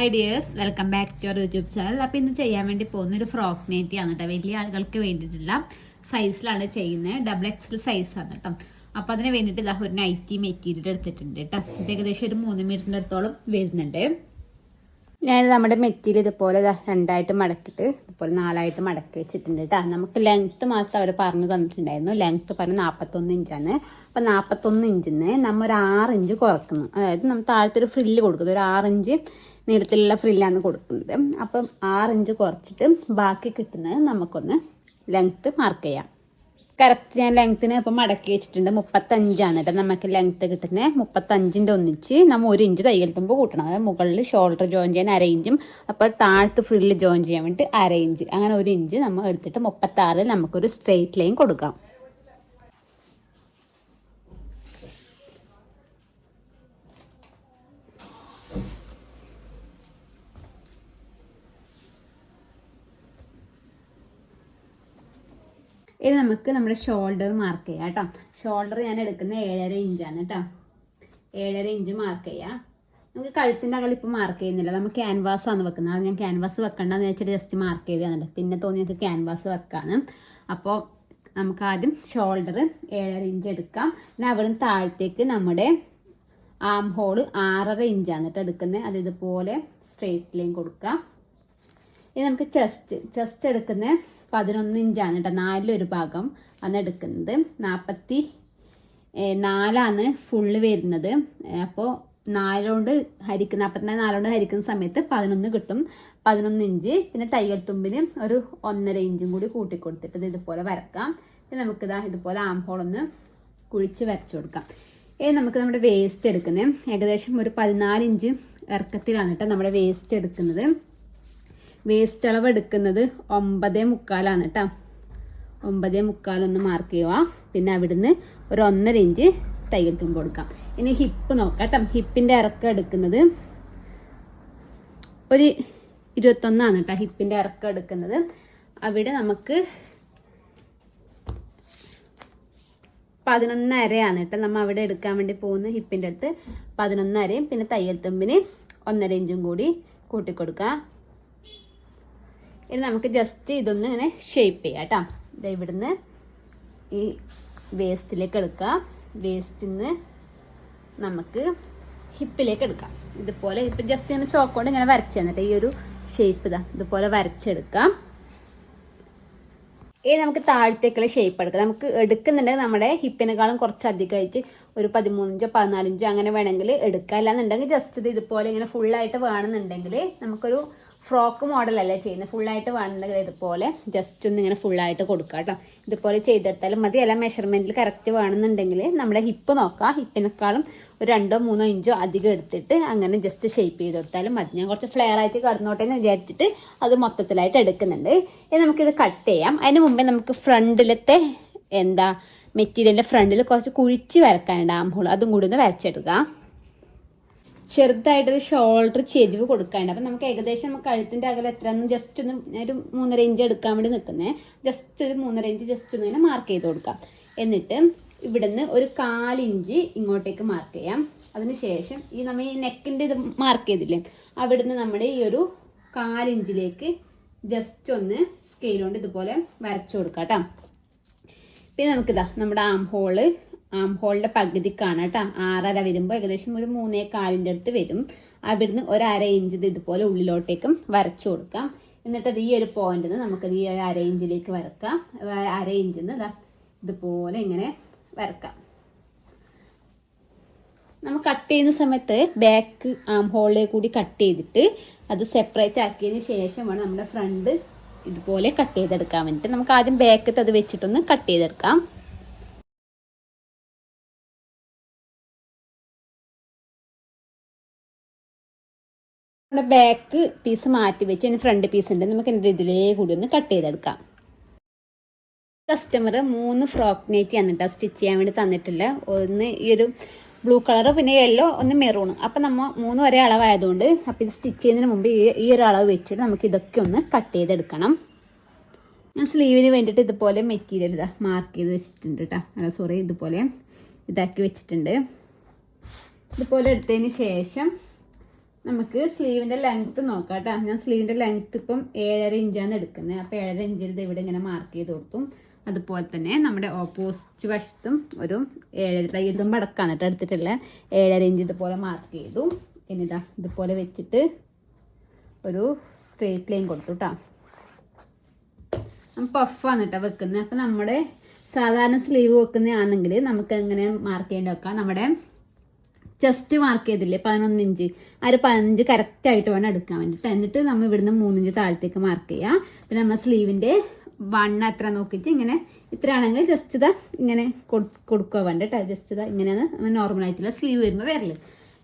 Hi dears welcome back to your YouTube channel അപ്പോൾ ഇന്ന് ചെയ്യാൻ വേണ്ടി പോകുന്ന ഒരു ഫ്രോക്ക് നെറ്റി ആണ് കേട്ടോ വലിയ ആളുകൾക്ക് വേണ്ടിയിട്ടുള്ള സൈസിലാണ് ചെയ്യുന്നത്. ഡബിൾ എക്സൽ സൈസാണ് കേട്ടോ അപ്പോൾ അതിന് വേണ്ടിയിട്ട് ഇതാ ഒരു നൈറ്റി മെറ്റീരിയൽ എടുത്തിട്ടുണ്ട് കേട്ടോ ഇത് ഏകദേശം ഒരു മൂന്ന് മീറ്ററിന്റെ അടുത്തോളം വരുന്നുണ്ട്. ഞാൻ നമ്മുടെ മെറ്റീരിയൽ ഇതുപോലെ രണ്ടായിട്ട് മടക്കിയിട്ട് ഇതുപോലെ നാലായിട്ട് മടക്കി വെച്ചിട്ടുണ്ട് കേട്ടോ നമുക്ക് ലെങ്ത്ത് മാത്രം അവർ പറഞ്ഞു തന്നിട്ടുണ്ടായിരുന്നു. ലെങ്ത്ത് പറഞ്ഞ് നാൽപ്പത്തൊന്ന് ഇഞ്ചാണ് അപ്പം നാൽപ്പത്തൊന്ന് ഇഞ്ചിന്ന് നമ്മൾ ഒരു ആറ് ഇഞ്ച് കുറക്കുന്നു. അതായത് നമ്മൾ താഴത്തെ ഒരു ഫ്രില്ല് കൊടുക്കുന്നത് ഒരു ആറ് ഇഞ്ച് നീളത്തിലുള്ള ഫ്രില്ലാണ് കൊടുക്കുന്നത്. അപ്പം ആറ് ഇഞ്ച് കുറച്ചിട്ട് ബാക്കി കിട്ടുന്നത് നമുക്കൊന്ന് ലെങ്ത്ത് മാർക്ക് ചെയ്യാം. കറക്റ്റ് ഞാൻ ലെങ്ത്തിന് ഇപ്പം മടക്കി വെച്ചിട്ടുണ്ട്. മുപ്പത്തഞ്ചാണ് കേട്ടോ നമുക്ക് ലെങ്ത്ത് കിട്ടുന്നത് മുപ്പത്തഞ്ചിന്റെ ഒന്നിച്ച് നമ്മൾ ഒരു ഇഞ്ച് തയ്യൽ തുമ്പ് കൂട്ടണം. അതായത് മുകളിൽ ഷോൾഡർ ജോയിൻ ചെയ്യാൻ അര ഇഞ്ചും അപ്പോൾ താഴത്ത് ഫ്രില്ല് ജോയിൻ ചെയ്യാൻ വേണ്ടി അര ഇഞ്ച് അങ്ങനെ ഒരു ഇഞ്ച് നമ്മൾ എടുത്തിട്ട് മുപ്പത്താറിൽ നമുക്കൊരു സ്ട്രെയിറ്റ് ലൈൻ കൊടുക്കാം. ഇനി നമുക്ക് നമ്മുടെ ഷോൾഡർ മാർക്ക് ചെയ്യാം കേട്ടോ. ഷോൾഡർ ഞാൻ എടുക്കുന്ന ഏഴര ഇഞ്ചാണ് കേട്ടോ. ഏഴര ഇഞ്ച് മാർക്ക് ചെയ്യാം. നമുക്ക് കഴുത്തിന്റെ അകലം ഇപ്പോൾ മാർക്ക് ചെയ്യുന്നില്ല. നമ്മൾ ക്യാൻവാസ് ആണ് വെക്കുന്നത്. അത് ഞാൻ ക്യാൻവാസ് വെക്കണ്ടെന്ന് വെച്ചിട്ട് ജസ്റ്റ് മാർക്ക് ചെയ്തതാണ്. പിന്നെ തോന്നി നമുക്ക് ക്യാൻവാസ് വെക്കാണ്. അപ്പോൾ നമുക്ക് ആദ്യം ഷോൾഡർ ഏഴര ഇഞ്ച് എടുക്കാം. പിന്നെ അവിടെ താഴത്തേക്ക് നമ്മുടെ ആം ഹോൾ ആറര ഇഞ്ചാണ് കേട്ടോ എടുക്കുന്നത്. അത് ഇതുപോലെ സ്ട്രെയിറ്റ് ലൈൻ കൊടുക്കാം. ഇനി നമുക്ക് ചെസ്റ്റ് ചെസ്റ്റ് എടുക്കുന്ന പതിനൊന്ന് ഇഞ്ചാണ് കേട്ടോ നാലിലൊരു ഭാഗം ആണ് എടുക്കുന്നത്. നാൽപ്പത്തി നാലാണ് ഫുള്ള് വരുന്നത്. അപ്പോൾ നാലോണ്ട് ഹരിക്കുന്ന നാൽപ്പത്തിനാല് നാലോണ്ട് ഹരിക്കുന്ന സമയത്ത് പതിനൊന്ന് കിട്ടും പതിനൊന്ന് ഇഞ്ച്. പിന്നെ തയ്യൽ തുമ്പിന് ഒരു ഒന്നര ഇഞ്ചും കൂടി കൂട്ടി കൊടുത്തിട്ട് ഇത് ഇതുപോലെ വരക്കാം. പിന്നെ നമുക്കിതാ ഇതുപോലെ ആം ഹോളൊന്ന് കുഴിച്ച് വരച്ചു കൊടുക്കാം. ഇനി നമുക്ക് നമ്മുടെ വേസ്റ്റ് എടുക്കുന്നത്. ഏകദേശം ഒരു പതിനാല് ഇഞ്ച് ഇറക്കത്തിലാണ് കേട്ടോ നമ്മുടെ വേസ്റ്റ് എടുക്കുന്നത്. വേസ്റ്റ് അളവ് എടുക്കുന്നത് ഒമ്പതേ മുക്കാലാണ് കേട്ടോ ഒമ്പതേ മുക്കാലൊന്ന് മാർക്ക് ചെയ്യുക. പിന്നെ അവിടുന്ന് ഒരു ഒന്നര ഇഞ്ച് തയ്യൽ തുമ്പ് കൊടുക്കാം. ഇനി ഹിപ്പ് നോക്കാം കേട്ടോ ഹിപ്പിന്റെ ഇറക്കം എടുക്കുന്നത് ഒരു ഇരുപത്തൊന്നാണ് കേട്ടോ ഹിപ്പിന്റെ ഇറക്കം എടുക്കുന്നത്. അവിടെ നമുക്ക് പതിനൊന്നരയാണ് കേട്ടോ നമ്മൾ അവിടെ എടുക്കാൻ വേണ്ടി പോകുന്ന ഹിപ്പിന്റെ അടുത്ത് പതിനൊന്നരയും പിന്നെ തയ്യൽ തുമ്പിന് ഒന്നര ഇഞ്ചും കൂടി കൂട്ടിക്കൊടുക്കുക. ഇനി നമുക്ക് ജസ്റ്റ് ഇതൊന്ന് ഇങ്ങനെ ഷേപ്പ് ചെയ്യാം കേട്ടോ ഇത് ഇവിടുന്ന് ഈ വേസ്റ്റിലേക്ക് എടുക്കാം. വേസ്റ്റിൽ നിന്ന് നമുക്ക് ഹിപ്പിലേക്ക് എടുക്കാം. ഇതുപോലെ ഇപ്പം ജസ്റ്റ് ഇങ്ങനെ ചോക്കോണ്ട് ഇങ്ങനെ വരച്ച് തന്നിട്ട് ഈ ഒരു ഷേപ്പ് ഇതാ ഇതുപോലെ വരച്ചെടുക്കാം. ഇനി നമുക്ക് താഴത്തേക്കുള്ള ഷേപ്പ് എടുക്കാം. നമുക്ക് എടുക്കുന്നുണ്ടെങ്കിൽ നമ്മുടെ ഹിപ്പിനെക്കാളും കുറച്ച് അധികമായിട്ട് ഒരു പതിമൂന്നിഞ്ചോ പതിനാലിഞ്ചോ അങ്ങനെ വേണമെങ്കിൽ എടുക്കാം. അല്ലാന്നുണ്ടെങ്കിൽ ജസ്റ്റ് ഇത് ഇതുപോലെ ഇങ്ങനെ ഫുള്ളായിട്ട് വേണമെന്നുണ്ടെങ്കിൽ നമുക്കൊരു ഫ്രോക്ക് മോഡലല്ലേ ചെയ്യുന്നത് ഫുള്ളായിട്ട് വേണമെങ്കിൽ ഇതുപോലെ ജസ്റ്റ് ഒന്ന് ഇങ്ങനെ ഫുള്ളായിട്ട് കൊടുക്കുക കേട്ടോ ഇതുപോലെ ചെയ്തെടുത്താലും മതി. അല്ല മെഷർമെന്റിൽ കറക്റ്റ് വേണമെന്നുണ്ടെങ്കിൽ നമ്മുടെ ഹിപ്പ് നോക്കാം. ഹിപ്പിനേക്കാളും ഒരു രണ്ടോ മൂന്നോ ഇഞ്ചോ അധികം എടുത്തിട്ട് അങ്ങനെ ജസ്റ്റ് ഷേപ്പ് ചെയ്ത് കൊടുത്താലും മതി. ഞാൻ കുറച്ച് ഫ്ലെയർ ആയിട്ട് കടന്നോട്ടെ എന്ന് വിചാരിച്ചിട്ട് അത് മൊത്തത്തിലായിട്ട് എടുക്കുന്നുണ്ട്. ഇനി നമുക്കിത് കട്ട് ചെയ്യാം. അതിന് മുമ്പേ നമുക്ക് ഫ്രണ്ടിലത്തെ എന്താ മെറ്റീരിയലിന്റെ ഫ്രണ്ടിൽ കുറച്ച് കുഴിച്ച് വരക്കാനുണ്ട് ആം അതും കൂടി ഒന്ന് വരച്ചെടുക്കാം. ചെറുതായിട്ടൊരു ഷോൾഡർ ചെരിവ് കൊടുക്കാനുണ്ട്. അപ്പം നമുക്ക് ഏകദേശം നമുക്ക് കഴുത്തിന്റെ അകലെ ഒന്ന് ജസ്റ്റ് ഒന്ന് ഒരു മൂന്നര ഇഞ്ച് എടുക്കാൻ വേണ്ടി നിൽക്കുന്നത് ജസ്റ്റ് ഒരു മൂന്നര ഇഞ്ച് ജസ്റ്റ് ഒന്ന് ഇങ്ങനെ മാർക്ക് ചെയ്ത് കൊടുക്കാം. എന്നിട്ട് ഇവിടുന്ന് ഒരു കാലിഞ്ച് ഇങ്ങോട്ടേക്ക് മാർക്ക് ചെയ്യാം. അതിനുശേഷം ഈ നമ്മൾ ഈ നെക്കിന്റെ ഇത് മാർക്ക് ചെയ്തില്ലേ? അവിടുന്ന് നമ്മുടെ ഈ ഒരു കാലിഞ്ചിലേക്ക് ജസ്റ്റ് ഒന്ന് സ്കെയിൽ കൊണ്ട് ഇതുപോലെ വരച്ചു കൊടുക്കാം കേട്ടോ. പിന്നെ നമുക്കിതാ നമ്മുടെ ആം ഹോൾ ആം ഹോളിന്റെ പകുതിക്കാണ് കേട്ടോ. ആറര വരുമ്പോൾ ഏകദേശം ഒരു മൂന്നേ കാലിന്റെ അടുത്ത് വരും. അവിടുന്ന് ഒരു അര ഇഞ്ച് ഇത് ഇതുപോലെ ഉള്ളിലോട്ടേക്കും വരച്ചു കൊടുക്കാം. എന്നിട്ട് ഈ ഒരു പോയിന്റിൽ നിന്ന് നമുക്കത് ഈ ഒരു അര ഇഞ്ചിലേക്ക് വരക്കാം. അര ഇഞ്ചിൽ ഇതുപോലെ ഇങ്ങനെ വരക്കാം. നമ്മൾ കട്ട് ചെയ്യുന്ന സമയത്ത് ബാക്ക് ആം ഹോളിലേക്ക് കൂടി കട്ട് ചെയ്തിട്ട് അത് സെപ്പറേറ്റ് ആക്കിയതിന് ശേഷമാണ് നമ്മുടെ ഫ്രണ്ട് ഇതുപോലെ കട്ട് ചെയ്തെടുക്കാൻ വേണ്ടിയിട്ട്. നമുക്ക് ആദ്യം ബാക്കത്ത് അത് വെച്ചിട്ടൊന്ന് കട്ട് ചെയ്തെടുക്കാം. നമ്മുടെ ബാക്ക് പീസ് മാറ്റി വെച്ച് അതിന് ഫ്രണ്ട് പീസ് ഉണ്ട്. നമുക്ക് എന്ത് ഇതിലേ കൂടി ഒന്ന് കട്ട് ചെയ്തെടുക്കാം. കസ്റ്റമർ മൂന്ന് ഫ്രോക്ക് നൈറ്റി എന്നിട്ട് സ്റ്റിച്ച് ചെയ്യാൻ വേണ്ടി തന്നിട്ടില്ല ഒന്ന് ഈ ഒരു ബ്ലൂ കളർ പിന്നെ യെല്ലോ ഒന്ന് മെറൂൺ അപ്പം നമ്മൾ മൂന്ന് ഒരേ അളവായതുകൊണ്ട് അപ്പം ഇത് സ്റ്റിച്ച് ചെയ്യുന്നതിന് മുമ്പ് ഈ ഒരു അളവ് വെച്ചിട്ട് നമുക്ക് ഇതൊക്കെ ഒന്ന് കട്ട് ചെയ്തെടുക്കണം. ഞാൻ സ്ലീവിന് വേണ്ടിയിട്ട് ഇതുപോലെ മെറ്റീരിയൽ ഇതാ മാർക്ക് ചെയ്ത് വെച്ചിട്ടുണ്ട് കേട്ടോ അല്ല സോറി ഇതുപോലെ ഇതാക്കി വെച്ചിട്ടുണ്ട്. ഇതുപോലെ എടുത്തതിന് ശേഷം നമുക്ക് സ്ലീവിന്റെ ലെങ്ത്ത് നോക്കാം കേട്ടോ ഞാൻ സ്ലീവിന്റെ ലെങ്ത്ത് ഇപ്പം ഏഴര ഇഞ്ചാണ് എടുക്കുന്നത്. അപ്പോൾ ഏഴര ഇഞ്ചിൽ ഇത് ഇവിടെ ഇങ്ങനെ മാർക്ക് ചെയ്ത് കൊടുത്തു അതുപോലെ തന്നെ നമ്മുടെ ഓപ്പോസിറ്റ് വശത്തും ഒരു ഏഴര ഇതും മടക്കാണ് കേട്ടോ എടുത്തിട്ടുള്ള. ഏഴര ഇഞ്ച് ഇതുപോലെ മാർക്ക് ചെയ്തു. ഇനിതാ ഇതുപോലെ വെച്ചിട്ട് ഒരു സ്ട്രേറ്റ് ലൈൻ കൊടുത്തു കേട്ടോ പഫാണ് കേട്ടോ വെക്കുന്നത്. അപ്പം നമ്മുടെ സാധാരണ സ്ലീവ് വെക്കുന്നതാണെങ്കിൽ നമുക്ക് എങ്ങനെ മാർക്ക് ചെയ്യേണ്ടി വെക്കാം? നമ്മുടെ ജസ്റ്റ് മാർക്ക് ചെയ്തില്ലേ? പതിനൊന്ന് ഇഞ്ച്. ആ ഒരു പതിനഞ്ച് കറക്റ്റ് ആയിട്ട് വേണം എടുക്കാൻ വേണ്ടിയിട്ട് എന്നിട്ട് നമ്മൾ ഇവിടുന്ന് മൂന്നിഞ്ച് താഴത്തേക്ക് മാർക്ക് ചെയ്യുക പിന്നെ നമ്മൾ സ്ലീവിന്റെ വൺ എത്ര നോക്കിയിട്ട് ഇങ്ങനെ ഇത്രയാണെങ്കിൽ ജസ്റ്റ് ഇതാ ഇങ്ങനെ കൊടുക്കുക വേണ്ട കേട്ടോ ജസ്റ്റ് ഇതാ ഇങ്ങനെയാണ് നോർമൽ ആയിട്ടുള്ള സ്ലീവ് വരുമ്പോൾ വരൽ.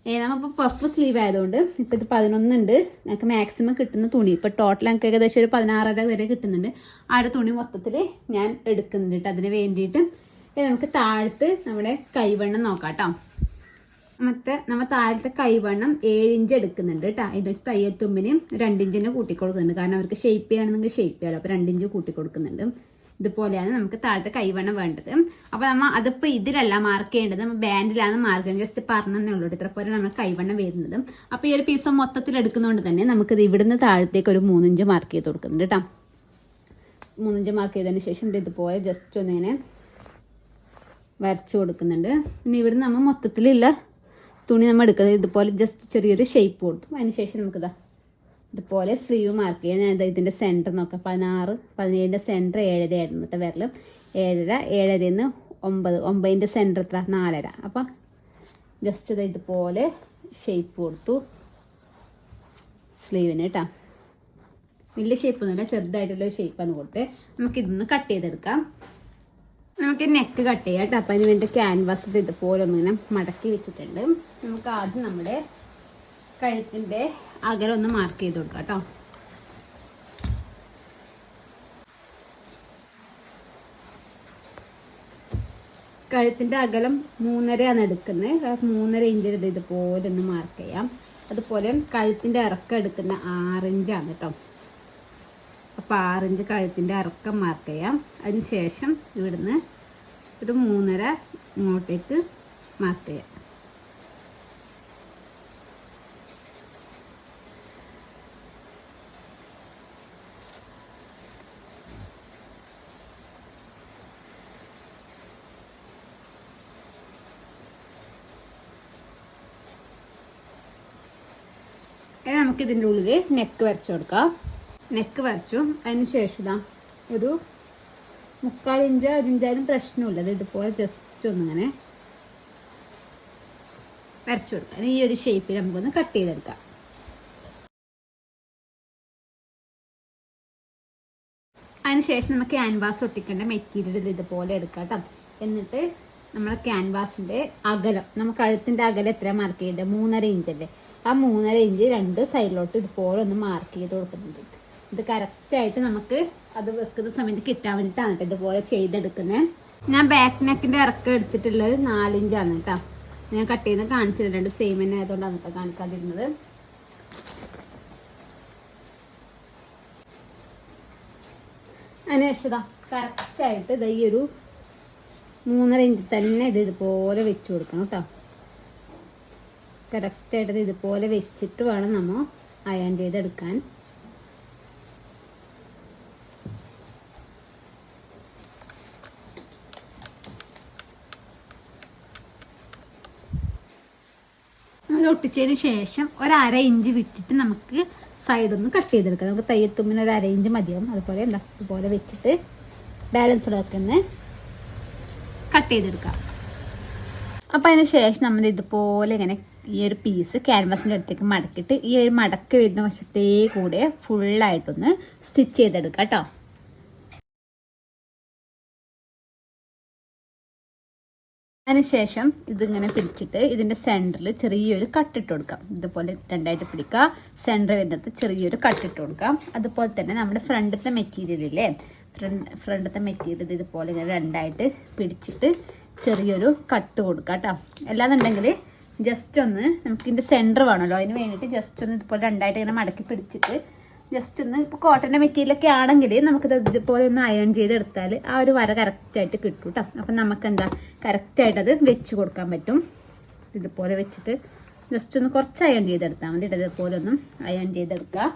നമ്മളിപ്പോൾ പഫ് സ്ലീവ് ആയതുകൊണ്ട് ഇപ്പോൾ ഇത് പതിനൊന്നുണ്ട് നമുക്ക് മാക്സിമം കിട്ടുന്ന തുണി. ഇപ്പോൾ ടോട്ടൽ ഞങ്ങൾക്ക് ഏകദേശം ഒരു പതിനാറര വരെ കിട്ടുന്നുണ്ട്. ആ ഒരു തുണി മൊത്തത്തിൽ ഞാൻ എടുക്കുന്നുണ്ട് കേട്ടോ അതിന് വേണ്ടിയിട്ട് നമുക്ക് താഴത്ത് നമ്മുടെ കൈവെണ്ണം നോക്കാം കേട്ടോ മറ്റേ നമ്മൾ താഴത്തെ കൈവണ്ണം ഏഴ് ഇഞ്ച് എടുക്കുന്നുണ്ട് കേട്ടോ അതിന്റെ വെച്ച് തയ്യൽ തുമ്പിന് രണ്ട് ഇഞ്ചിന് കൂട്ടി കൊടുക്കുന്നുണ്ട്. കാരണം അവർക്ക് ഷേപ്പ് ചെയ്യണമെന്നെങ്കിൽ ഷേപ്പ് ചെയ്യാമല്ലോ അപ്പോൾ രണ്ടിഞ്ച് കൊടുക്കുന്നുണ്ട്. ഇതുപോലെയാണ് നമുക്ക് താഴത്തെ കൈവണ്ണം വേണ്ടത്. അപ്പോൾ നമ്മൾ അതിപ്പോൾ ഇതിലല്ല മാർക്ക് ചെയ്യേണ്ടത്. നമ്മൾ ബാൻഡിലാണ് മാർക്ക് ജസ്റ്റ് പറഞ്ഞതേ ഉള്ളൂ ഇത്ര പോലെ നമ്മൾ കൈവണ്ണം വരുന്നത്. അപ്പോൾ ഈ ഒരു പീസ് മൊത്തത്തിൽ എടുക്കുന്നതുകൊണ്ട് തന്നെ നമുക്കിത് ഇവിടുന്ന് താഴത്തേക്ക് ഒരു മൂന്നിഞ്ച് മാർക്ക് ചെയ്ത് കൊടുക്കുന്നുണ്ട് കേട്ടോ മൂന്നിഞ്ച് മാർക്ക് ചെയ്തതിന് ശേഷം ഇത് ഇതുപോലെ ജസ്റ്റ് ഒന്നിങ്ങനെ വരച്ചു കൊടുക്കുന്നുണ്ട്. പിന്നെ ഇവിടുന്ന് നമ്മൾ മൊത്തത്തിലുള്ള തുണി നമ്മൾ എടുക്കുന്നത് ഇതുപോലെ ജസ്റ്റ് ചെറിയൊരു ഷേപ്പ് കൊടുക്കും അതിനുശേഷം നമുക്കിതാ ഇതുപോലെ സ്ലീവ് മാർക്ക് ചെയ്യാം. ഞാൻ ഇതിന്റെ സെന്റർ നോക്കാം. പതിനാറ് പതിനേഴിന്റെ സെന്റർ ഏഴര ആയിരുന്നു കേട്ടോ വിരൽ ഏഴര ഏഴരയിൽ നിന്ന് ഒമ്പത്. ഒമ്പതിന്റെ സെന്റർ എത്ര? നാലര. അപ്പം ജസ്റ്റ് ഇത് ഇതുപോലെ ഷേപ്പ് കൊടുത്തു. സ്ലീവിന് കേട്ടോ വലിയ ഷേപ്പ് ഒന്നുമില്ല ചെറുതായിട്ടുള്ള ഷേപ്പാണ് കൊടുത്തേ. നമുക്ക് ഇതൊന്ന് കട്ട് ചെയ്തെടുക്കാം. നമുക്ക് നെക്ക് കട്ട് ചെയ്യാം കേട്ടോ. അപ്പം അതിന് വേണ്ടി ക്യാൻവാസ് ഇതുപോലെ ഒന്നിങ്ങനെ മടക്കി വെച്ചിട്ടുണ്ട്. നമുക്ക് ആദ്യം നമ്മുടെ കഴുത്തിന്റെ അകലം ഒന്ന് മാർക്ക് ചെയ്ത് കൊടുക്കാം കേട്ടോ. കഴുത്തിന്റെ അകലം മൂന്നരയാണ് എടുക്കുന്നത്. മൂന്നര ഇഞ്ചിൽ ഇത് ഇതുപോലെ ഒന്ന് മാർക്ക് ചെയ്യാം. അതുപോലെ കഴുത്തിന്റെ ഇറക്കം എടുക്കുന്ന ആറിഞ്ചാണ് കേട്ടോ. അപ്പോൾ ആറിഞ്ച് കഴുത്തിന്റെ ഇറക്കം മാർക്ക് ചെയ്യാം. അതിന് ശേഷം ഇവിടുന്ന് ഒരു മൂന്നര ഇങ്ങോട്ടേക്ക് മാർക്ക് ചെയ്യാം. നമുക്കിതിന്റെ ഉള്ളിൽ നെക്ക് വരച്ചു കൊടുക്കാം. നെക്ക് വരച്ചു. അതിന് ശേഷം ഇതാ ഒരു മുക്കാൽ ഇഞ്ച് അതിഞ്ചായാലും പ്രശ്നമില്ല. അത് ഇതുപോലെ ജസ്റ്റ് ഒന്നിങ്ങനെ വരച്ചു കൊടുക്കാം. ഈ ഒരു ഷേപ്പിൽ നമുക്കൊന്ന് കട്ട് ചെയ്തെടുക്കാം. അതിനുശേഷം നമുക്ക് ക്യാൻവാസ് ഒട്ടിക്കേണ്ട മെറ്റീരിയൽ ഇതുപോലെ എടുക്കാം കേട്ടോ. എന്നിട്ട് നമ്മളെ ക്യാൻവാസിന്റെ അകലം നമുക്ക് കഴുത്തിന്റെ അകലം എത്ര മാർക്ക് ചെയ്യേണ്ടത്? മൂന്നര ഇഞ്ചല്ലേ ആ മൂന്നര ഇഞ്ച് രണ്ട് സൈഡിലോട്ട് ഇതുപോലെ ഒന്ന് മാർക്ക് ചെയ്ത് കൊടുത്തിട്ടുണ്ട്. ഇത് കറക്റ്റായിട്ട് നമുക്ക് അത് വെക്കുന്ന സമയത്ത് കിട്ടാൻ വേണ്ടിയിട്ടാണ് കേട്ടോ ഇതുപോലെ ചെയ്തെടുക്കുന്നത് ഞാൻ ബാക്ക് നെക്കിന്റെ ഇറക്കം എടുത്തിട്ടുള്ളത് നാലിഞ്ചാണ് കേട്ടോ ഞാൻ കട്ട് ചെയ്ത് കാണിച്ചിട്ടുണ്ട്. സെയിം തന്നെ ആയതുകൊണ്ടാണ് കേട്ടോ കാണിക്കാതിരുന്നത്. അതിനുശേഷം കറക്റ്റായിട്ട് ഇത് ഈ ഒരു മൂന്നര ഇഞ്ച് തന്നെ ഇത് ഇതുപോലെ വെച്ച് കൊടുക്കണം കേട്ടോ കറക്റ്റായിട്ട് ഇത് ഇതുപോലെ വെച്ചിട്ട് വേണം നമ്മൾ അയൺ ചെയ്തെടുക്കാൻ. ഒട്ടിച്ചതിന് ശേഷം ഒരു അര ഇഞ്ച് വിട്ടിട്ട് നമുക്ക് സൈഡൊന്ന് കട്ട് ചെയ്തെടുക്കാം. നമുക്ക് തയ്യത്തുമ്പിന് ഒരു അര ഇഞ്ച് മതിയാവും. അതുപോലെ എന്താ ഇതുപോലെ വെച്ചിട്ട് ബാലൻസ് ഉണ്ടാക്കുന്ന കട്ട് ചെയ്തെടുക്കാം. അപ്പോൾ അതിന് ശേഷം നമ്മൾ ഇതുപോലെ ഇങ്ങനെ ഈ ഒരു പീസ് ക്യാൻവാസിന്റെ അടുത്തേക്ക് മടക്കിയിട്ട് ഈ ഒരു മടക്ക് വരുന്ന വശത്തേ കൂടെ ഫുള്ളായിട്ടൊന്ന് സ്റ്റിച്ച് ചെയ്തെടുക്കാം കേട്ടോ. അതിനുശേഷം ഇതിങ്ങനെ പിടിച്ചിട്ട് ഇതിന്റെ സെന്ററിൽ ചെറിയൊരു കട്ടിട്ട് കൊടുക്കാം. ഇതുപോലെ രണ്ടായിട്ട് പിടിക്കുക. സെന്റർ വരുന്നത് ചെറിയൊരു കട്ടിട്ട് കൊടുക്കാം. അതുപോലെ തന്നെ നമ്മുടെ ഫ്രണ്ടത്തെ മെറ്റീരിയലില്ലേ ഫ്രണ്ട് ഫ്രണ്ടത്തെ മെറ്റീരിയൽ ഇതുപോലെ ഇങ്ങനെ രണ്ടായിട്ട് പിടിച്ചിട്ട് ചെറിയൊരു കട്ട് കൊടുക്കുക കേട്ടോ. അല്ലാന്നുണ്ടെങ്കിൽ ജസ്റ്റ് ഒന്ന് നമുക്ക് ഇതിന്റെ സെന്റർ വേണമല്ലോ. അതിന് വേണ്ടിയിട്ട് ജസ്റ്റ് ഒന്ന് ഇതുപോലെ രണ്ടായിട്ട് ഇങ്ങനെ മടക്കി പിടിച്ചിട്ട് ജസ്റ്റ് ഒന്ന് ഇപ്പോൾ കോട്ടന്റെ മെറ്റീരിയലൊക്കെ ആണെങ്കിൽ നമുക്കിത് ഇതുപോലെ ഒന്ന് അയൺ ചെയ്തെടുത്താൽ ആ ഒരു വര കറക്റ്റായിട്ട് കിട്ടും കേട്ടോ അപ്പം നമുക്ക് എന്താ കറക്റ്റായിട്ട് അത് വെച്ച് കൊടുക്കാൻ പറ്റും. ഇതുപോലെ വെച്ചിട്ട് ജസ്റ്റ് ഒന്ന് കുറച്ച് അയൺ ചെയ്തെടുത്താൽ മതി ഇതുപോലെ ഒന്നും അയൺ ചെയ്തെടുക്കുക.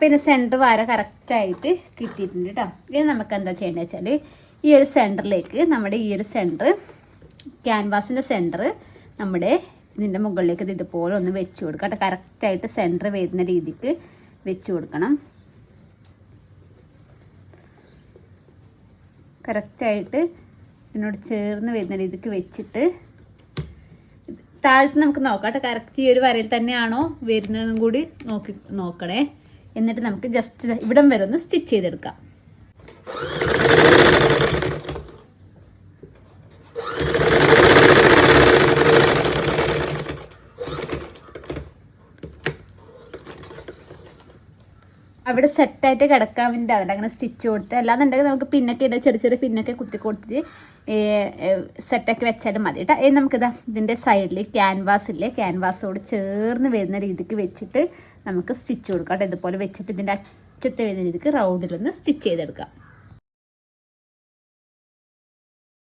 പിന്നെ സെന്റർ വര കറക്റ്റായിട്ട് കിട്ടിയിട്ടുണ്ട് കേട്ടോ ഇനി നമുക്ക് എന്താ ചെയ്യേണ്ടത് വെച്ചാൽ ഈ ഒരു സെന്ററിലേക്ക് നമ്മുടെ ഈ ഒരു സെന്റർ ക്യാൻവാസിന്റെ സെന്റർ നമ്മുടെ ഇതിന്റെ മുകളിലേക്ക് ഇത് ഇതുപോലെ ഒന്ന് വെച്ച് കൊടുക്കുക കേട്ടോ. കറക്റ്റായിട്ട് സെന്റർ വരുന്ന രീതിക്ക് വെച്ച് കൊടുക്കണം. കറക്റ്റായിട്ട് ഇതിനോട് ചേർന്ന് വരുന്ന രീതിക്ക് വെച്ചിട്ട് താഴത്ത് നമുക്ക് നോക്കാം കേട്ടോ. കറക്റ്റ് ഈ ഒരു വരയിൽ തന്നെയാണോ വരുന്നതെന്നും കൂടി നോക്കി നോക്കണേ. എന്നിട്ട് നമുക്ക് ജസ്റ്റ് ഇവിടം വരെ ഒന്ന് സ്റ്റിച്ച് ചെയ്തെടുക്കാം. അവിടെ സെറ്റായിട്ട് കിടക്കാൻ വേണ്ടി അവിടെ അങ്ങനെ സ്റ്റിച്ച് കൊടുത്ത് അല്ലാന്നുണ്ടെങ്കിൽ നമുക്ക് പിന്നൊക്കെ ഇടുക ചെറിയ ചെറിയ പിന്നൊക്കെ കുത്തി കൊടുത്തിട്ട് സെറ്റാക്കി വെച്ചാലും മതി കേട്ടോ. ഇനി നമുക്കിതാ ഇതിന്റെ സൈഡിൽ ക്യാൻവാസ് ഇല്ലേ ക്യാൻവാസോട് ചേർന്ന് വരുന്ന രീതിക്ക് വെച്ചിട്ട് നമുക്ക് സ്റ്റിച്ച് കൊടുക്കാം കേട്ടോ. ഇതുപോലെ വെച്ചിട്ട് ഇതിന്റെ അച്ചത്തെ വരുന്ന രീതിക്ക് റൗണ്ടിലൊന്ന് സ്റ്റിച്ച് ചെയ്തെടുക്കാം.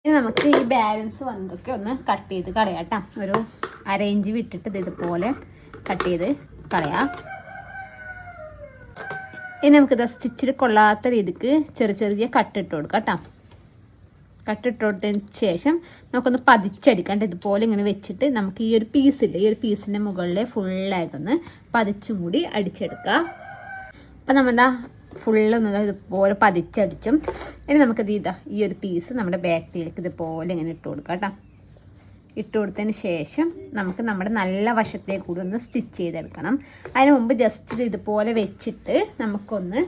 ഇനി നമുക്ക് ഈ ബാലൻസ് വന്നതൊക്കെ ഒന്ന് കട്ട് ചെയ്ത് കളയാം കേട്ടോ. ഒരു അരയിഞ്ച് വിട്ടിട്ട് ഇതുപോലെ കട്ട് ചെയ്ത് കളയാം. ഇനി നമുക്കിത് സ്റ്റിച്ചിൽ കൊള്ളാത്ത രീതിക്ക് ചെറിയ ചെറിയ കട്ടിട്ട് കൊടുക്കാം കേട്ടോ. കട്ടിട്ട് കൊടുത്തതിന് ശേഷം നമുക്കൊന്ന് പതിച്ചടിക്കാണ്ട് ഇതുപോലെ ഇങ്ങനെ വെച്ചിട്ട് നമുക്ക് ഈ ഒരു പീസില്ല ഈ ഒരു പീസിന്റെ മുകളിൽ ഫുള്ളായിട്ടൊന്ന് പതിച്ചും കൂടി അടിച്ചെടുക്കാം അപ്പം നമ്മളെന്താ ഫുള്ളൊന്ന് ഇതുപോലെ പതിച്ചടിച്ചും. ഇനി നമുക്കിത് ഇതാ ഈ ഒരു പീസ് നമ്മുടെ ബാക്കിലേക്ക് ഇതുപോലെ ഇങ്ങനെ ഇട്ട് കൊടുക്കാം കേട്ടോ. ഇട്ട് കൊടുത്തതിന് ശേഷം നമുക്ക് നമ്മുടെ നല്ല വശത്തേക്ക് കൂടി ഒന്ന് സ്റ്റിച്ച് ചെയ്തെടുക്കണം. അതിന് മുമ്പ് ജസ്റ്റ് ഇതുപോലെ വെച്ചിട്ട് നമുക്കൊന്ന്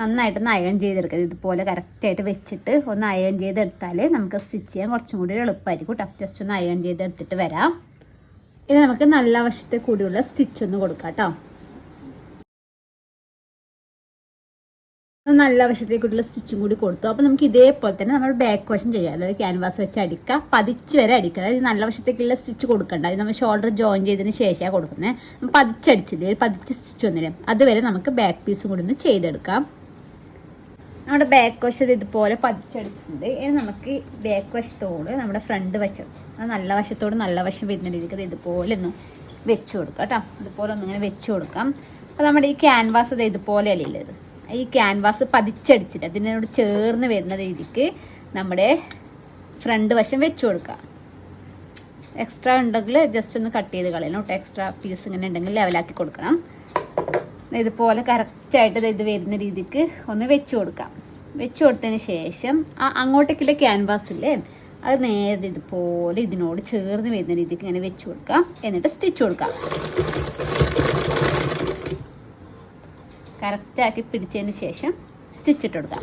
നന്നായിട്ടൊന്ന് അയൺ ചെയ്തെടുക്കുക ഇതുപോലെ കറക്റ്റായിട്ട് വെച്ചിട്ട് ഒന്ന് അയൺ ചെയ്തെടുത്താൽ നമുക്ക് സ്റ്റിച്ച് ചെയ്യാൻ കുറച്ചും കൂടി എളുപ്പമായിരിക്കും കേട്ടോ ജസ്റ്റ് ഒന്ന് അയൺ ചെയ്തെടുത്തിട്ട് വരാം. ഇനി നമുക്ക് നല്ല വശത്തെ കൂടിയുള്ള സ്റ്റിച്ച് ഒന്ന് കൊടുക്കാം കേട്ടോ നല്ല വശത്തേക്കുള്ള സ്റ്റിച്ചും കൂടി കൊടുത്തു. അപ്പോൾ നമുക്ക് ഇതേപോലെ തന്നെ നമ്മൾ ബാക്ക് വശം ചെയ്യാം. അതായത് ക്യാൻവാസ് വെച്ച് അടിക്കുക. പതിച്ച് വരെ അടിക്കുക. അതായത് നല്ല വശത്തേക്കുള്ള സ്റ്റിച്ച് കൊടുക്കണ്ട. അത് നമ്മൾ ഷോൾഡർ ജോയിൻ ചെയ്തതിന് ശേഷമാണ് കൊടുക്കുന്നത്. പതിച്ചടിച്ചില്ലേ? പതിച്ച് സ്റ്റിച്ച് വന്നില്ലേ? അതുവരെ നമുക്ക് ബാക്ക് പീസും കൂടി ഒന്ന് ചെയ്തെടുക്കാം. നമ്മുടെ ബാക്ക് വശത്ത് ഇതുപോലെ പതിച്ചടിച്ചിട്ടുണ്ട്. ഇനി നമുക്ക് ബാക്ക് വശത്തോട് നമ്മുടെ ഫ്രണ്ട് വശം നല്ല വശത്തോട് നല്ല വശം വരുന്ന രീതിക്ക് ഇതുപോലെ ഒന്ന് വെച്ച് കൊടുക്കാം കേട്ടോ. ഇതുപോലെ ഒന്നിങ്ങനെ വെച്ച് കൊടുക്കാം. അപ്പോൾ നമ്മുടെ ഈ ക്യാൻവാസ് അത് ഇതുപോലെ അല്ലേ ഇത് ഈ ക്യാൻവാസ് പതിച്ചടിച്ചിട്ട് അതിനോട് ചേർന്ന് വരുന്ന രീതിക്ക് നമ്മുടെ ഫ്രണ്ട് വശം വെച്ചു കൊടുക്കുക. എക്സ്ട്രാ ഉണ്ടെങ്കിൽ ജസ്റ്റ് ഒന്ന് കട്ട് ചെയ്ത് കളയണം കേട്ടോ. എക്സ്ട്രാ പീസ് ഇങ്ങനെ ഉണ്ടെങ്കിൽ ലെവലാക്കി കൊടുക്കണം. ഇതുപോലെ കറക്റ്റായിട്ട് ഇത് വരുന്ന രീതിക്ക് ഒന്ന് വെച്ചു കൊടുക്കാം വെച്ചു കൊടുത്തതിന് ശേഷം ആ അങ്ങോട്ടേക്കുള്ള ക്യാൻവാസ് ഇല്ലേ അത് നേരെ ഇതുപോലെ ഇതിനോട് ചേർന്ന് വരുന്ന രീതിക്ക് ഇങ്ങനെ വെച്ചു കൊടുക്കാം എന്നിട്ട് സ്റ്റിച്ച് കൊടുക്കാം കറക്റ്റാക്കി പിടിച്ചതിന് ശേഷം സ്റ്റിച്ചിട്ട് കൊടുക്കാം.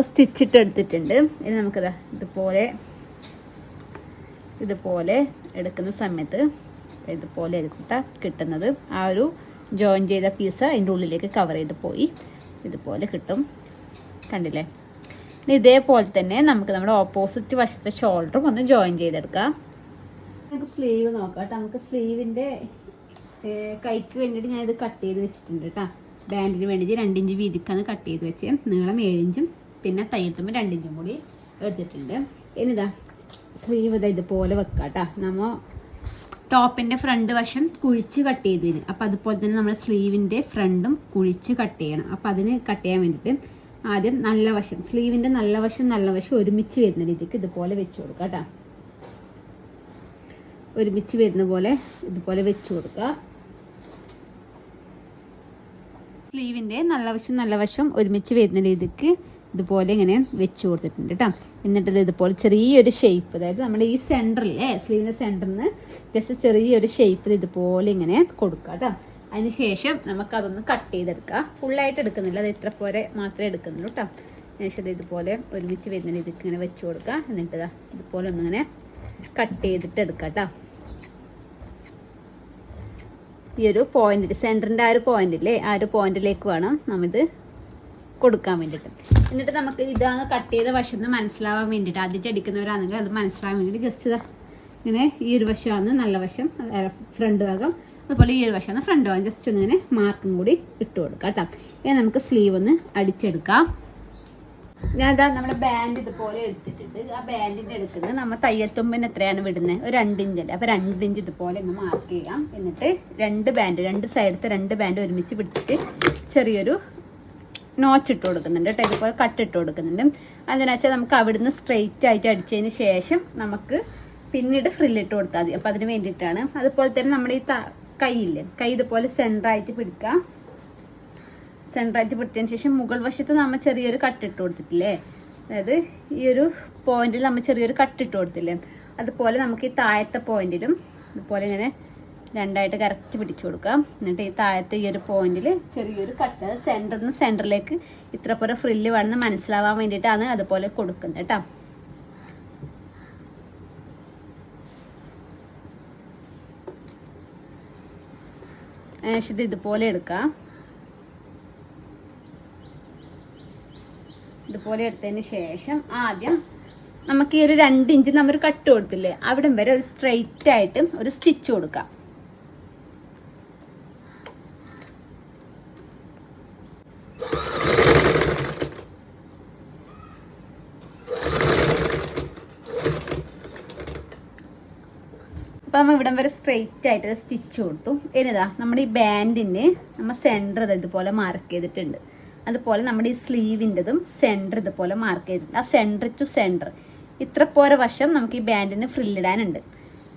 നമ്മളിപ്പോൾ സ്റ്റിച്ചിട്ട് എടുത്തിട്ടുണ്ട് ഇനി നമുക്കിതാ ഇതുപോലെ ഇതുപോലെ എടുക്കുന്ന സമയത്ത് ഇതുപോലെ എടുക്കട്ട കിട്ടുന്നത്. ആ ഒരു ജോയിൻ ചെയ്ത പീസ് അതിന്റെ ഉള്ളിലേക്ക് കവർ ചെയ്ത് പോയി ഇതുപോലെ കിട്ടും. കണ്ടില്ലേ? ഇനി ഇതേപോലെ തന്നെ നമുക്ക് നമ്മുടെ ഓപ്പോസിറ്റ് വശത്തെ ഷോൾഡറും ഒന്ന് ജോയിൻ ചെയ്തെടുക്കാം. നമുക്ക് സ്ലീവ് നോക്കാം കേട്ടോ നമുക്ക് സ്ലീവിന്റെ കൈക്ക് വേണ്ടിയിട്ട് ഞാനിത് കട്ട് ചെയ്ത് വെച്ചിട്ടുണ്ട് കേട്ടോ. ബാൻഡിന് വേണ്ടിയിട്ട് രണ്ടിഞ്ച് വീതിക്കാണ് കട്ട് ചെയ്ത് വെച്ചേ. നീളം ഏഴിഞ്ചും പിന്നെ തയ്യത്തുമ്പോൾ രണ്ടിഞ്ചും കൂടി എടുത്തിട്ടുണ്ട്. ഇനിതാ സ്ലീവ് ഇതാ ഇതുപോലെ വെക്കാം കേട്ടോ നമ്മൾ ടോപ്പിന്റെ ഫ്രണ്ട് വശം കുഴിച്ച് കട്ട് ചെയ്തതിന് അപ്പോൾ അതുപോലെ തന്നെ നമ്മൾ സ്ലീവിന്റെ ഫ്രണ്ടും കുഴിച്ച് കട്ട് ചെയ്യണം. അപ്പോൾ അതിന് കട്ട് ചെയ്യാൻ വേണ്ടിയിട്ട് ആദ്യം നല്ല വശം സ്ലീവിന്റെ നല്ല വശം നല്ല വശം ഒരുമിച്ച് വരുന്ന രീതിക്ക് ഇതുപോലെ വെച്ച് കൊടുക്കുക കേട്ടോ ഒരുമിച്ച് വരുന്ന പോലെ ഇതുപോലെ വെച്ച് കൊടുക്കുക സ്ലീവിന്റെ നല്ല വശം നല്ല വശം ഒരുമിച്ച് വരുന്ന രീതിക്ക് ഇതുപോലെ ഇങ്ങനെ വെച്ച് കൊടുത്തിട്ടുണ്ട് കേട്ടോ എന്നിട്ട് ഇതുപോലെ ചെറിയൊരു ഷേപ്പ് അതായത് നമ്മുടെ ഈ സെന്ററിലെ സ്ലീവിന്റെ സെന്ററിൽ നിന്ന് ജസ്റ്റ് ചെറിയൊരു ഷേപ്പിൽ ഇതുപോലെ ഇങ്ങനെ കൊടുക്കുക കേട്ടോ അതിന് ശേഷം നമുക്കതൊന്ന് കട്ട് ചെയ്തെടുക്കാം. ഫുള്ളായിട്ട് എടുക്കുന്നില്ല അത് ഇത്ര പോലെ മാത്രമേ എടുക്കുന്നുള്ളൂ കേട്ടോ ശേഷം ഇത് ഇതുപോലെ ഒരുമിച്ച് വരുന്ന രീതിക്ക് ഇങ്ങനെ വെച്ച് കൊടുക്കുക എന്നിട്ട് ഇതാ ഇതുപോലെ ഒന്നിങ്ങനെ കട്ട് ചെയ്തിട്ട് എടുക്കുക കേട്ടോ ഈ ഒരു പോയിന്റ് സെന്ററിന്റെ ആ ഒരു പോയിന്റില്ലേ ആ ഒരു പോയിന്റിലേക്ക് വേണം നമ്മിത് കൊടുക്കാൻ വേണ്ടിയിട്ട് എന്നിട്ട് നമുക്ക് ഇതാണ് കട്ട് ചെയ്ത വശം എന്ന് മനസ്സിലാവാൻ വേണ്ടിയിട്ട് ആദ്യത്തെ അടിക്കുന്നവരാണെങ്കിൽ അത് മനസ്സിലാവാൻ വേണ്ടിയിട്ട് ജസ്റ്റ് ഇതാ ഇങ്ങനെ ഈ ഒരു വശമാണ് നല്ല വശം ഫ്രണ്ട് ഭാഗം അതുപോലെ ഈ ഒരു വശമാണ് ഫ്രണ്ട് ഭാഗം. ജസ്റ്റ് ഒന്ന് ഇങ്ങനെ മാർക്കും കൂടി ഇട്ട് കൊടുക്കാം കേട്ടോ. ഇനി നമുക്ക് സ്ലീവ് ഒന്ന് അടിച്ചെടുക്കാം. ഞാൻ ഇതാ നമ്മുടെ ബാൻഡ് ഇതുപോലെ എടുത്തിട്ടുണ്ട്. ആ ബാൻഡിന്റെ എടുക്കുന്നത് നമ്മൾ തയ്യത്തുമ്പിന് എത്രയാണ് വിടുന്നത് ഒരു രണ്ട് ഇഞ്ചല്ലേ അപ്പോൾ രണ്ട് ഇഞ്ച് ഇതുപോലെ ഒന്ന് മാർക്ക് ചെയ്യാം. എന്നിട്ട് രണ്ട് ബാൻഡ് രണ്ട് സൈഡത്തെ രണ്ട് ബാൻഡ് ഒരുമിച്ച് പിടിച്ചിട്ട് ചെറിയൊരു നോച്ച് ഇട്ട് കൊടുക്കുന്നുണ്ട് കേട്ടോ. ഇതുപോലെ കട്ട് ഇട്ട് കൊടുക്കുന്നുണ്ട്. അതിനാ വെച്ചാൽ നമുക്ക് അവിടുന്ന് സ്ട്രെയിറ്റ് ആയിട്ട് അടിച്ചതിന് ശേഷം നമുക്ക് പിന്നീട് ഫ്രില്ലിട്ട് കൊടുത്താൽ മതി. അപ്പം അതിന് വേണ്ടിയിട്ടാണ്. അതുപോലെ തന്നെ നമ്മുടെ ഈ കൈയില്ലേ? കൈ ഇതുപോലെ സെന്ററായിട്ട് പിടിക്കാം സെന്ററായിട്ട് പിടിച്ചതിന് ശേഷം മുകൾ വശത്ത് നമ്മൾ ചെറിയൊരു കട്ടിട്ട് കൊടുത്തിട്ടില്ലേ? അതായത് ഈ ഒരു പോയിന്റിൽ നമ്മൾ ചെറിയൊരു കട്ടിട്ട് കൊടുത്തില്ലേ? അതുപോലെ നമുക്ക് ഈ താഴത്തെ പോയിന്റിലും അതുപോലെ ഇങ്ങനെ രണ്ടായിട്ട് കറക്റ്റ് പിടിച്ചു കൊടുക്കാം. എന്നിട്ട് ഈ താഴത്തെ ഈ ഒരു പോയിന്റിൽ ചെറിയൊരു കട്ട് സെന്ററിൽ നിന്ന് സെന്ററിലേക്ക് ഇത്ര പോലെ ഫ്രില്ല് വേണമെന്ന് മനസ്സിലാവാൻ വേണ്ടിയിട്ടാണ് അതുപോലെ കൊടുക്കുന്നത് കേട്ടോ ഇതുപോലെ എടുക്കാം. ഇതുപോലെ എടുത്തതിന് ശേഷം ആദ്യം നമുക്ക് ഈ ഒരു രണ്ട് ഇഞ്ച് നമ്മൾ കട്ട് കൊടുത്തില്ലേ അവിടം വരെ ഒരു സ്ട്രെയിറ്റ് ആയിട്ട് ഒരു സ്റ്റിച്ച് കൊടുക്കാം അപ്പം നമ്മൾ ഇവിടം വരെ സ്ട്രെയിറ്റ് ആയിട്ട് സ്റ്റിച്ച് കൊടുത്തു. ഇനിതാ നമ്മുടെ ഈ ബാൻഡിന് നമ്മൾ സെന്റർ ഇതുപോലെ മാർക്ക് ചെയ്തിട്ടുണ്ട്. അതുപോലെ നമ്മുടെ ഈ സ്ലീവിന്റെതും സെന്റർ ഇതുപോലെ മാർക്ക് ചെയ്തിട്ടുണ്ട്. ആ സെന്റർ ടു സെന്റർ ഇത്ര പോരെ വശം നമുക്ക് ഈ ബാൻഡിന് ഫ്രില്ലിടാനുണ്ട്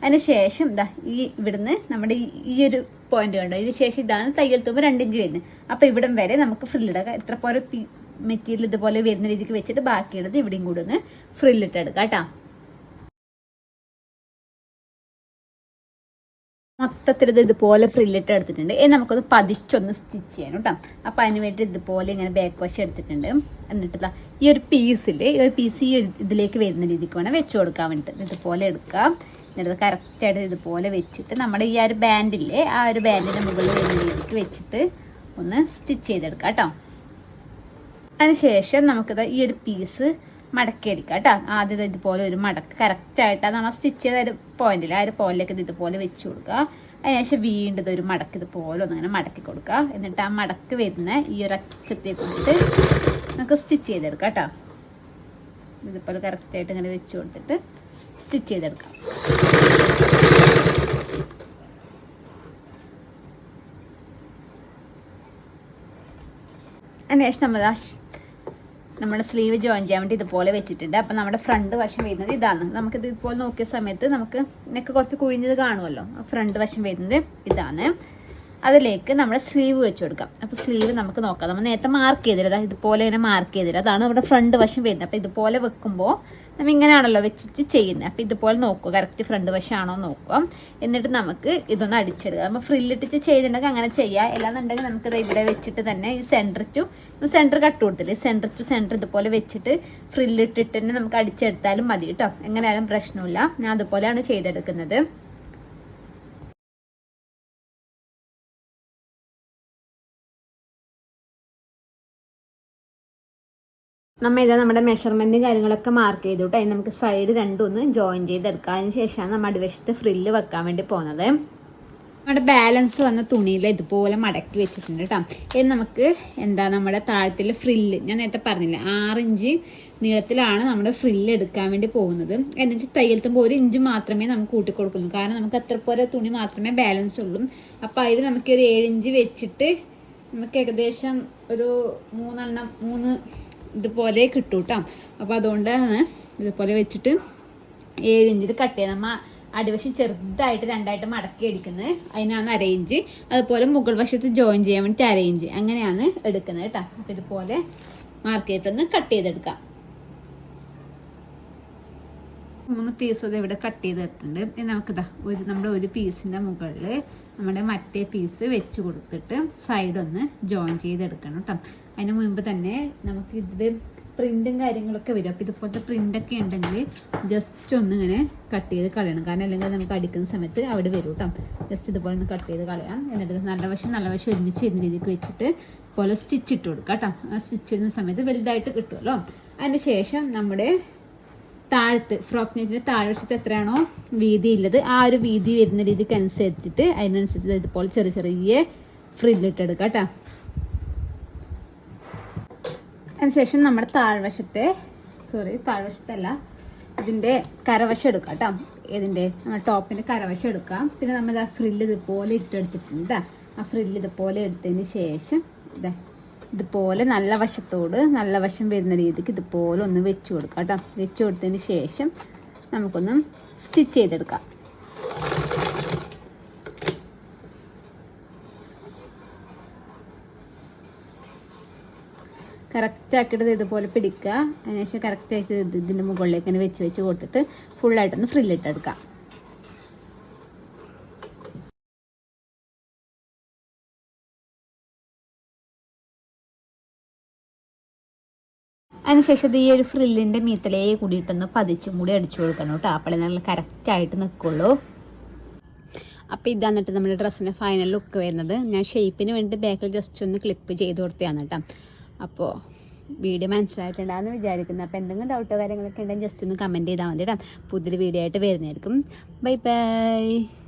അതിന് ശേഷം ഇതാ ഈ ഇവിടുന്ന് നമ്മുടെ ഈ- ഒരു പോയിന്റ് കണ്ടോ? ഇതിന് ശേഷം ഇതാണ് തയ്യൽ തുമ്പ് രണ്ടിഞ്ച് വരുന്നത്. അപ്പോൾ ഇവിടം വരെ നമുക്ക് ഫ്രില്ലിടാം ഇത്ര പോരെ മെറ്റീരിയൽ ഇതുപോലെ വരുന്ന രീതിക്ക് വെച്ചിട്ട് ബാക്കിയുള്ളത് ഇവിടെയും കൂടി ഒന്ന് ഫ്രില്ലിട്ടെടുക്കാം കേട്ടോ. മൊത്തത്തിൽ ഇത് ഇതുപോലെ ഫ്രില്ലിട്ട് എടുത്തിട്ടുണ്ട്. ഇനി നമുക്കൊന്ന് പതിച്ചൊന്ന് സ്റ്റിച്ച് ചെയ്യാൻ കേട്ടോ. അപ്പം അതിന് വേണ്ടി ഇതുപോലെ ഇങ്ങനെ ബാക്ക് വാഷ് എടുത്തിട്ടുണ്ട്. എന്നിട്ട് ഈ ഒരു പീസിൽ ഈ ഒരു പീസ് ഈ ഇതിലേക്ക് വരുന്ന രീതിക്ക് വേണം വെച്ച് കൊടുക്കാൻ വേണ്ടിയിട്ട്. ഇതുപോലെ എടുക്കാം. എന്നിട്ട് കറക്റ്റായിട്ട് ഇതുപോലെ വെച്ചിട്ട് നമ്മുടെ ഈ ഒരു ബാൻഡില്ലേ ആ ഒരു ബാൻഡിന്റെ മുകളിൽ വരുന്ന രീതിക്ക് വെച്ചിട്ട് ഒന്ന് സ്റ്റിച്ച് ചെയ്തെടുക്കാം കേട്ടോ. അതിനുശേഷം നമുക്കിത് ഈ ഒരു പീസ് മടക്കി എടുക്കാം കേട്ടോ. ആദ്യം ഇതുപോലെ ഒരു മടക്ക് കറക്റ്റായിട്ട് നമ്മൾ സ്റ്റിച്ച് ചെയ്ത ഒരു പോയിന്റിൽ ആ ഒരു പോയിന്റിലേക്ക് ഇത് ഇതുപോലെ വെച്ച് കൊടുക്കുക. അതിനുശേഷം വീണ്ടും ഒരു മടക്ക് ഇതുപോലെ ഒന്നിങ്ങനെ മടക്കി കൊടുക്കുക. എന്നിട്ട് ആ മടക്ക് വരുന്ന ഈ ഒരു അച്ചത്തെ കൊടുത്തിട്ട് നമുക്ക് സ്റ്റിച്ച് ചെയ്തെടുക്കാം കേട്ടോ. ഇതുപോലെ കറക്റ്റായിട്ട് ഇങ്ങനെ വെച്ച് കൊടുത്തിട്ട് സ്റ്റിച്ച് ചെയ്തെടുക്കാം. അതിനുശേഷം നമ്മൾ ആ നമ്മുടെ സ്ലീവ് ജോയിൻ ചെയ്യാൻ വേണ്ടി ഇതുപോലെ വെച്ചിട്ടുണ്ട്. അപ്പം നമ്മുടെ ഫ്രണ്ട് വശം വരുന്നത് ഇതാണ്. നമുക്കിത് ഇതുപോലെ നോക്കിയ സമയത്ത് നമുക്ക് നെക്ക് കുറച്ച് കുഴിഞ്ഞത് കാണുമല്ലോ. ഫ്രണ്ട് വശം വരുന്നത് ഇതാണ്. അതിലേക്ക് നമ്മുടെ സ്ലീവ് വെച്ച് കൊടുക്കാം. അപ്പോൾ സ്ലീവ് നമുക്ക് നോക്കാം. നമ്മൾ നേരത്തെ മാർക്ക് ചെയ്തില്ല. ഇതുപോലെ തന്നെ മാർക്ക് ചെയ്തില്ല. അതാണ് നമ്മുടെ ഫ്രണ്ട് വശം വരുന്നത്. അപ്പോൾ ഇതുപോലെ വെക്കുമ്പോൾ നമ്മൾ ഇങ്ങനെയാണല്ലോ വെച്ചിട്ട് ചെയ്യുന്നത് അപ്പോൾ ഇതുപോലെ നോക്കുക കറക്റ്റ് ഫ്രണ്ട് വശമാണോ നോക്കുക എന്നിട്ട് നമുക്ക് ഇതൊന്ന് അടിച്ചെടുക്കുക നമ്മൾ ഫ്രില്ലിട്ടിട്ട് ചെയ്തിട്ടുണ്ടെങ്കിൽ അങ്ങനെ ചെയ്യാം. അല്ലാന്നുണ്ടെങ്കിൽ നമുക്കിത് ഇവിടെ വെച്ചിട്ട് തന്നെ ഈ സെന്റർ ടു സെന്റർ കട്ട് കൊടുത്തില്ലേ? സെന്റർ ടു സെന്റർ ഇതുപോലെ വെച്ചിട്ട് ഫ്രില്ലിട്ടിട്ട് തന്നെ നമുക്ക് അടിച്ചെടുത്താലും മതി കേട്ടോ എങ്ങനെയായാലും പ്രശ്നമില്ല. ഞാൻ അതുപോലെയാണ് ചെയ്തെടുക്കുന്നത്. നമ്മൾ ഇതാ നമ്മുടെ മെഷർമെന്റും കാര്യങ്ങളൊക്കെ മാർക്ക് ചെയ്തു കേട്ടോ നമുക്ക് സൈഡ് രണ്ടും ഒന്ന് ജോയിൻ ചെയ്തെടുക്കാം. അതിന് ശേഷമാണ് നമ്മൾ അടിവശത്ത് ഫ്രില്ല് വെക്കാൻ വേണ്ടി പോകുന്നത്. നമ്മുടെ ബാലൻസ് വന്ന തുണിയിൽ ഇതുപോലെ മടക്കി വെച്ചിട്ടുണ്ട് കേട്ടോ ഇത് നമുക്ക് എന്താ നമ്മുടെ താഴത്തിൽ ഫ്രില്ല് ഞാൻ നേരത്തെ പറഞ്ഞില്ല ആറിഞ്ച് നീളത്തിലാണ് നമ്മുടെ ഫ്രില്ല് എടുക്കാൻ വേണ്ടി പോകുന്നത്. എന്ന് വെച്ചാൽ തയ്യലത്തുമ്പോൾ ഒരു ഇഞ്ച് മാത്രമേ നമുക്ക് കൂട്ടി കൊടുക്കുള്ളൂ കാരണം നമുക്ക് അത്ര പോലെ തുണി മാത്രമേ ബാലൻസ് ഉള്ളൂ. അപ്പോൾ അതിൽ നമുക്ക് ഒരു ഏഴിഞ്ച് വെച്ചിട്ട് നമുക്ക് ഏകദേശം ഒരു മൂന്നെണ്ണം മൂന്ന് ഇതുപോലെ കിട്ടും കേട്ടോ അപ്പോൾ അതുകൊണ്ടാണ് ഇതുപോലെ വെച്ചിട്ട് ഏഴ് ഇഞ്ചിൽ കട്ട് ചെയ്യാം നമ്മൾ അടിവശം ചെറുതായിട്ട് രണ്ടായിട്ട് മടക്കി അടിക്കുന്നത്. അതിനാണ് അരയിഞ്ച് അതുപോലെ മുകൾ വശത്ത് ജോയിൻ ചെയ്യാൻ വേണ്ടിയിട്ട് അരയിഞ്ച് അങ്ങനെയാണ് എടുക്കുന്നത് കേട്ടോ. അപ്പോൾ ഇതുപോലെ മാർക്ക് ചെയ്തിട്ടൊന്ന് കട്ട് ചെയ്തെടുക്കാം. മൂന്ന് പീസ് ഇത് ഇവിടെ കട്ട് ചെയ്തിട്ടുണ്ട് നമുക്കിതാ ഒരു നമ്മുടെ ഒരു പീസിന്റെ മുകളിൽ നമ്മുടെ മറ്റേ പീസ് വെച്ച് കൊടുത്തിട്ട് സൈഡൊന്ന് ജോയിൻ ചെയ്തെടുക്കണം കേട്ടോ. അതിന് മുൻപ് തന്നെ നമുക്ക് ഇത് പ്രിന്റും കാര്യങ്ങളൊക്കെ വരും. അപ്പോൾ ഇതുപോലത്തെ പ്രിന്റൊക്കെ ഉണ്ടെങ്കിൽ ജസ്റ്റ് ഒന്നിങ്ങനെ കട്ട് ചെയ്ത് കളയണം. കാരണം അല്ലെങ്കിൽ നമുക്ക് അടിക്കുന്ന സമയത്ത് അവിടെ വരും കേട്ടോ ജസ്റ്റ് ഇതുപോലെ ഒന്ന് കട്ട് ചെയ്ത് കളയാം. എന്നിട്ട് നല്ല വശം നല്ല വശം ഒരുമിച്ച് വരുന്ന രീതിക്ക് വെച്ചിട്ട് പോലെ സ്റ്റിച്ച് ഇട്ട് കൊടുക്കാം കേട്ടോ ആ സ്റ്റിച്ച് ഇടുന്ന സമയത്ത് വലുതായിട്ട് കിട്ടുമല്ലോ അതിന് ശേഷം നമ്മുടെ താഴത്ത് ഫ്രോക്ക് നെറ്റിന്റെ താഴ്വശത്ത് എത്രയാണോ വീതി ഉള്ളത് ആ ഒരു വീതി വരുന്ന രീതിക്ക് അനുസരിച്ചിട്ട് അതിനനുസരിച്ച് ഇതുപോലെ ചെറിയ ചെറിയ ഫ്രില്ലിട്ടെടുക്കാം കേട്ടോ അതിനുശേഷം നമ്മുടെ താഴ്വശത്തെ സോറി താഴ്വശത്തല്ല ഇതിന്റെ കരവശം എടുക്കാം കേട്ടോ. ഇതിന്റെ ടോപ്പിന്റെ കരവശം എടുക്കാം. പിന്നെ നമ്മൾ ആ ഫ്രില്ല് ഇതുപോലെ ഇട്ടെടുത്തിട്ടുണ്ട്. ആ ഫ്രില്ല് ഇതുപോലെ എടുത്തതിന് ശേഷം ഇതേ ഇതുപോലെ നല്ല വശത്തോട് നല്ല വശം വരുന്ന രീതിക്ക് ഇതുപോലെ ഒന്ന് വെച്ച് കൊടുക്കാം കേട്ടോ. വെച്ച് കൊടുത്തതിന് ശേഷം നമുക്കൊന്ന് സ്റ്റിച്ച് ചെയ്തെടുക്കാം. കറക്റ്റ് ആക്കിയിട്ട് ഇത് ഇതുപോലെ പിടിക്കുക. അതിനുശേഷം കറക്റ്റ് ആയിട്ട് ഇത് ഇതിന്റെ മുകളിലേക്ക് തന്നെ വെച്ച് വെച്ച് കൊടുത്തിട്ട് ഫുള്ളായിട്ടൊന്ന് ഫ്രില്ലിട്ടെടുക്കാം അതിനുശേഷം ഈ ഒരു ഫ്രില്ലിന്റെ മീത്തലേ കൂടിയിട്ടൊന്ന് പതിച്ചും കൂടി അടിച്ചു കൊടുക്കണം കേട്ടോ. അപ്പോഴേ നല്ല കറക്റ്റായിട്ട് നിൽക്കുള്ളൂ അപ്പോൾ ഇതാണ് എന്നിട്ട് നമ്മുടെ ഡ്രസ്സിന്റെ ഫൈനൽ ലുക്ക് വരുന്നത്. ഞാൻ ഷേപ്പിന് വേണ്ടി ബാക്കിൽ ജസ്റ്റ് ഒന്ന് ക്ലിപ്പ് ചെയ്ത് കൊടുത്തതാണ് കേട്ടോ. അപ്പോൾ വീഡിയോ മനസ്സിലായിട്ടുണ്ടാകുന്ന വിചാരിക്കുന്നു. അപ്പോൾ എന്തെങ്കിലും ഡൗട്ടോ കാര്യങ്ങളൊക്കെ ഉണ്ടെങ്കിൽ ജസ്റ്റ് ഒന്ന് കമന്റ് ചെയ്താൽ മതി കേട്ടോ പുതിയൊരു വീഡിയോ ആയിട്ട് വരുന്നതായിരിക്കും. Bye bye